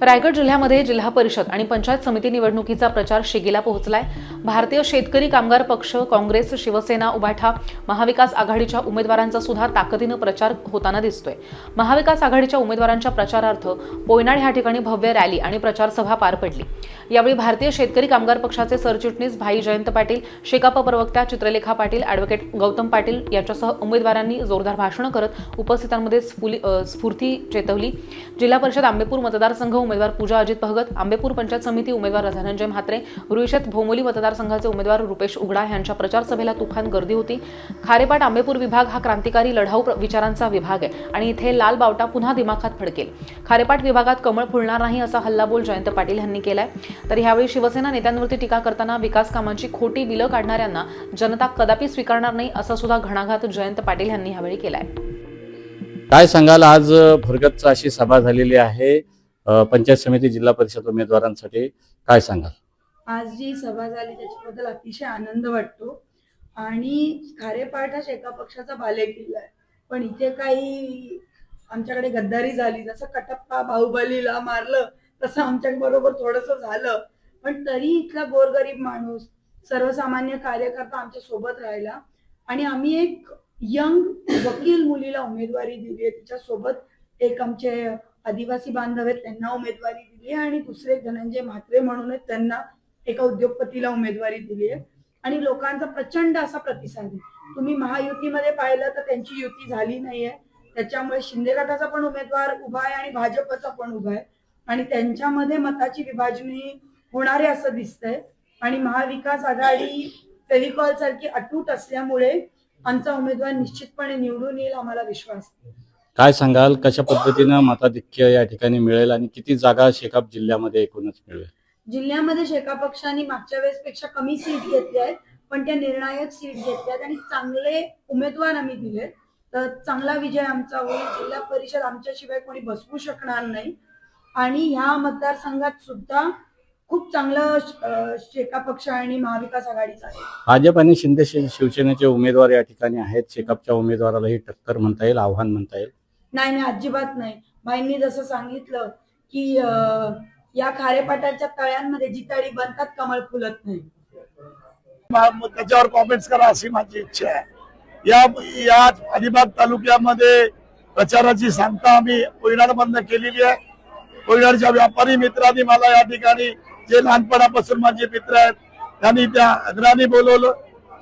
रायगड जिल्ह्यामध्ये जिल्हा परिषद आणि पंचायत समिती निवडणुकीचा प्रचार शिगेला पोहोचलाय. भारतीय शेतकरी कामगार पक्ष काँग्रेस शिवसेना उभाठा महाविकास आघाडीच्या उमेदवारांचा सुद्धा ताकदीनं प्रचार होताना दिसतोय. महाविकास आघाडीच्या उमेदवारांच्या प्रचारार्थ पोयनाड ह्या ठिकाणी भव्य रॅली आणि प्रचारसभा पार पडली. यावेळी भारतीय शेतकरी कामगार पक्षाचे सरचिटणीस भाई जयंत पाटील शेकाप प्रवक्त्या चित्रलेखा पाटील अॅडव्होकेट गौतम पाटील यांच्यासह उमेदवारांनी जोरदार भाषणं करत उपस्थितांमध्ये स्फुली- स्फूर्ती चेतवली. जिल्हा परिषद आंबेपूर मतदारसंघ उमेदवार पूजा अजित भगत आंबेपूर पंचायत समिती उमेदवार धनंजय म्हात्रे रुईशेत भोमोली मतदारसंघाचे उमेदवार रुपेश उगडा यांच्या प्रचारसभेला तुफान गर्दी होती. खारेपाट आंबेपूर विभाग हा क्रांतिकारी लढाऊ विचारांचा विभाग आहे आणि इथे लाल बावटा पुन्हा दिमाखात फडकेल. खारेपाट विभागात कमळ फुलणार नाही असा हल्लाबोल जयंत पाटील यांनी केलाय. तर यावेळी शिवसेना नेत्यांवरती टीका करताना विकास कामांची खोटी बिलं काढणाऱ्यांना जनता कदापि स्वीकारणार नाही असा सुद्धा घणाघात जयंत पाटील यांनी यावेळी केलाय. काय सांगाल? आज भरगतच अशी सभा झालेली आहे. पंचायत समिती जिल्हा परिषद उमेदवारांसाठी काय सांगाल? आज जी सभा झाली त्याच्याबद्दल अतिशय आनंद वाटतो. आणि खारेपाठ हा शेका पक्षाचा बालेकिल्ला आहे. पण इथे काही आमच्याकडे गद्दारी झाली. जसं कटप्पा बाहुबलीला मारलं तसं आमच्या बरोबर थोडस झालं. पण तरी इथला गोरगरीब माणूस सर्वसामान्य कार्यकर्ता आमच्यासोबत राहिला. आणि आम्ही एक यंग वकील मुलीला उमेदवारी दिली आहे. तिच्यासोबत एक आमचे आदिवासी बांधव आहेत त्यांना उमेदवारी दिली आहे आणि दुसरे धनंजय म्हात्रे म्हणून त्यांना एका उद्योगपतीला उमेदवारी दिली आहे आणि लोकांचा प्रचंड असा प्रतिसाद आहे. तुम्ही महायुतीमध्ये पाहिलं तर त्यांची युती झाली नाहीये. त्याच्यामुळे शिंदे गटाचा पण उमेदवार उभा आहे आणि भाजपचा पण उभा आहे. आणि त्यांच्यामध्ये मताची विभाजनी होणारे असं दिसतंय. आणि महाविकास आघाडी फेविकॉल सारखी अटूट असल्यामुळे आमचा उमेदवार निश्चितपणे निवडून येईल आम्हाला विश्वास काय सांगाल? कशा पद्धतीनं मताधिक्य या ठिकाणी मिळेल आणि किती जागा शेकाप जिल्ह्यामध्ये एकूणच मिळेल? जिल्ह्यामध्ये शेका पक्षाने मागच्या वेळेस पेक्षा कमी सीट घेतल्या आहेत पण त्या निर्णायक सीट घेतल्या आहेत आणि चांगले उमेदवार आम्ही दिले तर चांगला विजय आमचा होईल. जिल्हा परिषद आमच्याशिवाय कोणी बसवू शकणार नाही. आणि ह्या मतदारसंघात सुद्धा खूप चांगलं शेका पक्ष आणि महाविकास आघाडीचा आहे. भाजप आणि शिंदे शिवसेनेचे उमेदवार या ठिकाणी आहेत. शेकापच्या उमेदवारालाही टक्कर म्हणता येईल आव्हान म्हणता येईल. नाही नाही अजिबात नाही. बाईंनी जसं सांगितलं की अं, या खारेपाटाच्या तळ्यांमध्ये जिताडी बनतात कमळ फुलत नाही. त्याच्यावर कॉमेंट्स करा अशी माझी इच्छा आहे. या या अलिबाग तालुक्यामध्ये प्रचाराची सांगता आम्ही कोयनाड बंद केलेली आहे. कोयनाडच्या व्यापारी मित्रांनी मला या ठिकाणी जे लहानपणापासून माझे मित्र आहेत त्यांनी त्या अग्राने बोलवलं.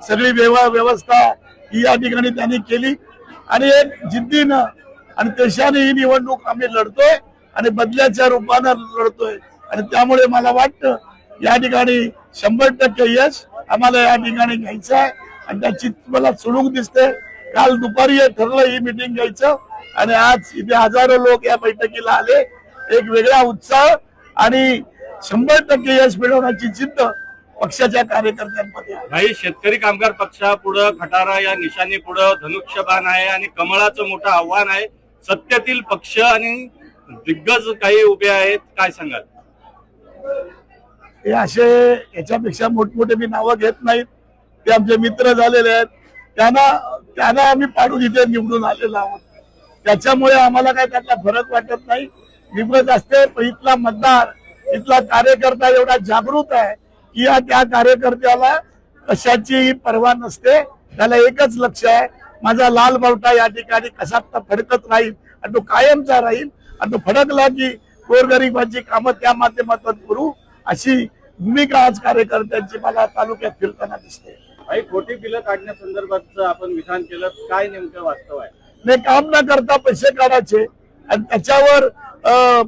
सगळी व्यवस्था ही या ठिकाणी त्यांनी केली. आणि एक जिद्दीनं आणि तशाने ही निवडणूक आम्ही लढतोय आणि बदल्याच्या रूपानं लढतोय. आणि त्यामुळे मला वाटतं या ठिकाणी शंभर टक्के यश आम्हाला या ठिकाणी घ्यायचं आहे. आणि त्याची मला चुणूक दिसते. काल दुपारी ठरलं ही मिटिंग घ्यायचं. आणि आज इथे हजारो लोक या बैठकीला आले. एक वेगळा उत्साह आणि शंभर टक्के यश मिळवण्याची जिद्द पक्षाच्या कार्यकर्त्यांमध्ये भाई शेतकरी कामगार पक्षापुढं खटारा या निशाणी पुढं धनुष्यबाण आहे आणि कमळाचं मोठं आव्हान आहे. सत्यातील पक्ष आणि दिग्गज काही उभे आहेत काय सांगाल? हे असे याच्यापेक्षा मोठमोठे मी नावं घेत नाहीत. ते आमचे मित्र झालेले आहेत. त्यांना त्यांना आम्ही पाडून इथे निवडून आलेलो आहोत. त्याच्यामुळे आम्हाला काय त्यातला फरक वाटत नाही. निवडत असते पण इथला मतदार इथला कार्यकर्ता एवढा जागृत आहे की या त्या कार्यकर्त्याला कशाचीही पर्वा नसते. त्याला एकच लक्ष आहे माझा लाल बावटा या ठिकाणी कसा फडकत राहील आणि तो कायमचा राहील आणि तो फडकला की गोरगरिबांची कामं त्या माध्यमातून करू अशी भूमिका आज कार्यकर्त्यांची मला तालुक्यात फिरताना दिसते. भाई खोटी बिलं काढण्यासंदर्भात आपण विधान केलं काय नेमकं वास्तव आहे? नाही काम न करता पैसे काढायचे आणि त्याच्यावर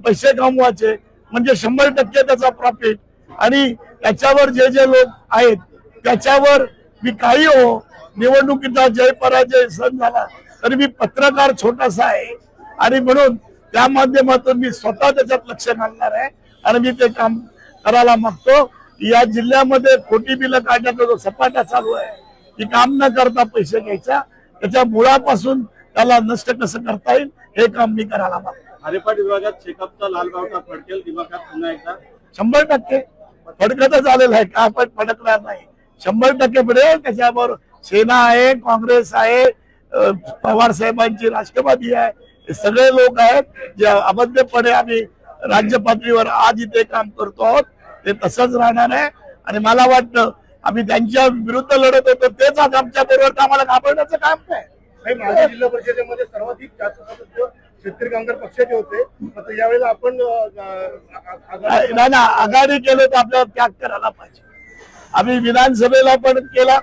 पैसे कमवायचे म्हणजे शंभर टक्के त्याचा प्रॉफिट आणि त्याच्यावर जे जे लोक आहेत त्याच्यावर मी काही हो निवडणुकीचा जय पराजय सण झाला तरी मी पत्रकार छोटासा आहे. आणि म्हणून त्या माध्यमातून मी स्वतः त्याच्यात लक्ष घालणार आहे. आणि मी ते काम करायला मागतो. या जिल्ह्यामध्ये खोटी बिलं काढण्याचा जो सपाटा चालू आहे की काम न करता पैसे घ्यायचा. त्याच्या मुळापासून त्याला नष्ट कसं करता येईल हे काम मी करायला मागतो. हरिपाट विभागात शेकापचा लालबावटा फडकेल दिमाखात पुन्हा एकदा? शंभर टक्के. फडकतच आलेलं आहे का? आपण फडकणार नाही. शंभर टक्के मिळेल. त्याच्यावर सेना आहे काँग्रेस आहे पवार साहेबांची राष्ट्रवादी आहे. सगळे लोक आहेत जे अबद्धपणे आम्ही राज्य पातळीवर आज इथे काम करतो आहोत. ते तसंच राहणार आहे. आणि मला वाटतं आम्ही त्यांच्या विरुद्ध लढत होतो तेच आज आमच्या बरोबर आम्हाला घाबरण्याचं काम काय नाही माझ्या जिल्हा परिषदेमध्ये सर्वाधिक शेतकरी कामगार पक्षाचे होते. यावेळेला आपण आघाडी केलं तर आपल्याला त्याग करायला पाहिजे. आम्ही विधानसभेला पण केला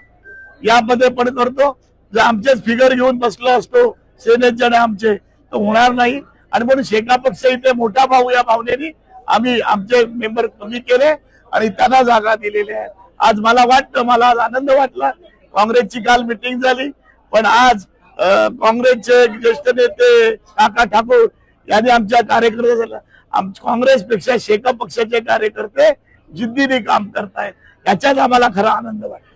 यामध्ये पण करतो. जर आमचेच फिगर घेऊन बसलो असतो सेनेचे आणि आमचे तर होणार नाही. आणि म्हणून शेका पक्ष इथे मोठा भाऊ या भावनेनी आम्ही आमचे मेंबर कमी केले आणि त्यांना जागा दिलेल्या आहेत आज मला वाटतं मला आज आनंद वाटला. काँग्रेसची काल मिटिंग झाली. पण आज काँग्रेसचे ज्येष्ठ नेते काका ठाकूर यांनी आमच्या कार्यकर्ते झाला आम काँग्रेसपेक्षा शेका पक्षाचे कार्यकर्ते जिद्दीने काम करतायत. याच्यात आम्हाला खरा आनंद वाटतो.